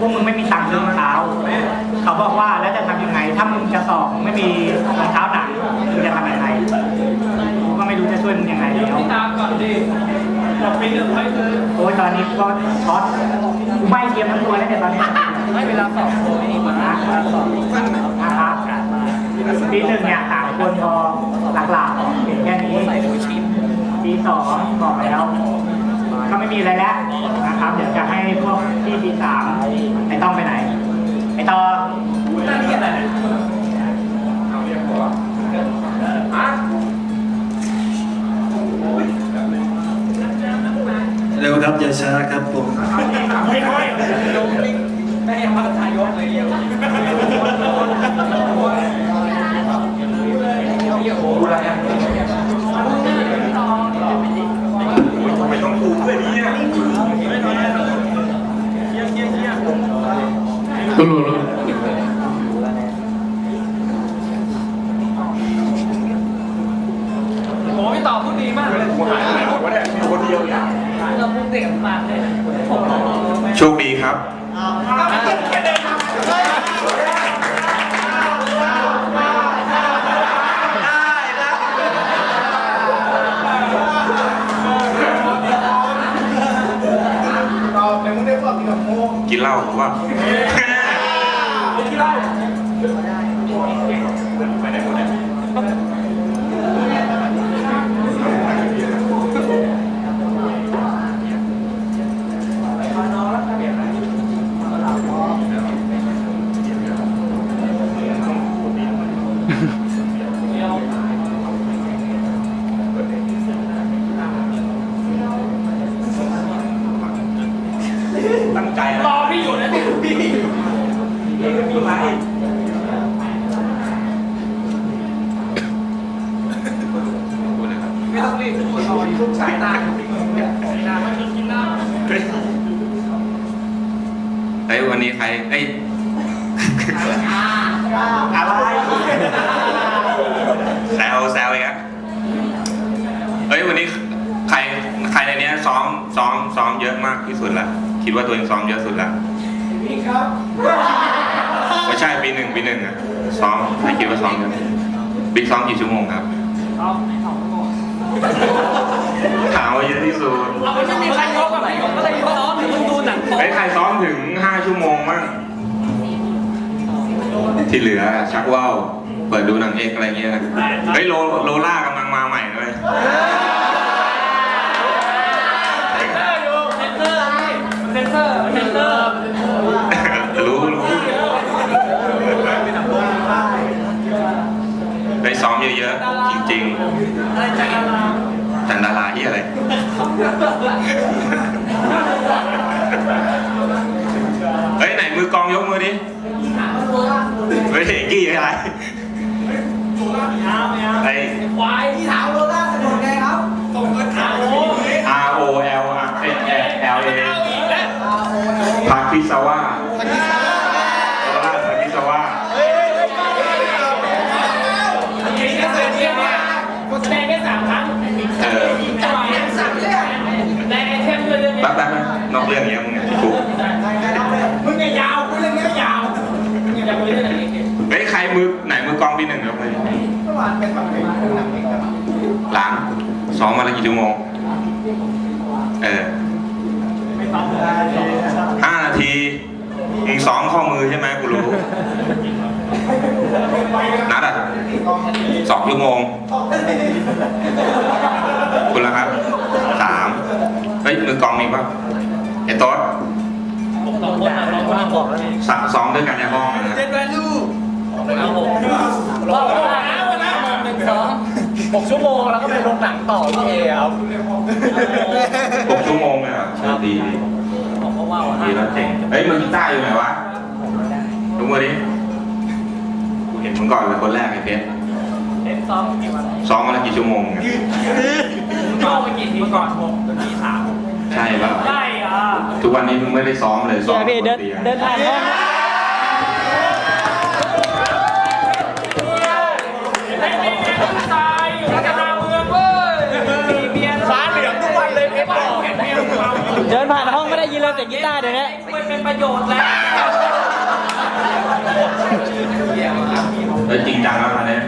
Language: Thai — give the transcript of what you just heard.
พวกมึงไม่มีตังค์ซื้อรองเท้าเขาบอกว่าแล้วจะทำยังไง ถ้ามึงจะสอบมึงไม่มีรองเท้าหนังมึงจะทำยังไงกูก็ไม่รู้จะช่วยมึงยังไงแล้วตามก่อนดิบอกปีหนึ่งค่อยซื้อโอ้ยตอนนี้ก็ช็อตกูไม่เทียมทั้งตัวแล้วเนี่ยตอนนี้ไม่เวลาสอบโอ้ยนี่มาเวลาสอบนะครับปีหนึ่งเนี่ยต่างคนพอหลักๆเห็นแค่นี้ใส่หัวชิ้นปีสองบอกแล้ว ก็ไม่มีอะไรแล้วนะครับ เดี๋ยวจะให้พวกที่ปีสามไอ้ต้องไปไหน ไอ้ต่อนั่นนี่อะไรเนี่ยฮะเร็วครับอย่าช้าครับผมไม่ค่อยลงนี่ไม่ให้พัฒนายกเลยเยี่ยมอะไรอะ ไม่ต้องปูด้วยเนี่ย ก็รู้แล้วโอ้พี่ต่อพูดดีมากเลยหายไปไหนหมดวะเนี่ยมีคนเดียวเนี่ยเราพูดเด็กมากเลยผมโชคดีครับกินเหล้าผมว่า วันนี้ใครเอ้ยอะไรแซวแซวอีกอะเฮ้ยวันนี้ใครใครในเนี้ยซ้อมซ้อมซ้อมเยอะมากที่สุดละคิดว่าตัวเองซ้อมเยอะสุดละพี่ครับไม่ใช่ปีหนึ่งปีหนึ่งอะซ้อมใครคิดว่าซ้อมเยอะบิ๊กซ้อมกี่ชั่วโมงครับเอาสองโมงถามว่าเยอะที่สุดเอาไม่มีใครยกอะไรยกก็ได้ยก น้องหรือมึงดูหนังโป๊เฮ้ยใครซ้อมถึงห้าชั่วโมงมั่งที่เหลือชักว่าวเปิดดูหนังเอกอะไรเงี้ยเฮ้ยโลโลล่ากำลังมาใหม่เลยเซนเซอร์เซนเซอร์รู้รู้ไปซ้อมเยอะๆจริงอะไรจากอะไรๆแต่ดาราที่อะไร เฮ้ยกี้อะไรไอ้ควายที่ถามโรล่าสนุกไงครับส่งเงินถามโอ้ R O L R L A เอาอีกแล้วพักพิซาวาโคราชพักพิซาวาทีนี้เสือเทียมเนี่ยกูแสดงแค่สามครั้งเออจังหวะนี้สามเรื่องแรงไอเทมด้วยเรื่องนี้แป๊บๆนอกเรื่องเนี้ยมึงเนี่ยกูมึง มือไหนมือกองปีหนึ่งยกมือหลังซ้อมมาแล้วกี่ชั่วโมง เออห้านาทีมึงซ้อมข้อมือใช่ไหมกูรู้ นัดอะสองชั่วโมงคุณละครับสามเฮ้ยมือกองมีป่ะไอ้ต๊ดสองคนสองคนบอกแล้วสามซ้อมด้วยกันในห้องนะเจ็ดแวลู หกชั่วโมงแล้วก็ไปลงหนังต่อพี่เอครับหกชั่วโมงเลยเหรอเออดีดีผมก็ว่าว่าดีแล้วเจ๋งเฮ้ยมือกีตาร์อยู่ไหนวะดูมือดิกูเห็นมึงก่อนเลยคนแรกไอ้เพชรเอ็นซ้อมกี่วันซ้อมมาแล้วกี่ชั่วโมงเนี่ยซ้อมไปกี่ทีก่อนหกทีสามใช่ป่ะได้อะทุกวันนี้มึงไม่ได้ซ้อมเลยซ้อมบนเตียงเดินผ่าน ยีราฟแต่กีตาร์เดี๋ยวนี้มันเป็นประโยชน์แล้วแล้วจริงจังแล้วนะเนี่ย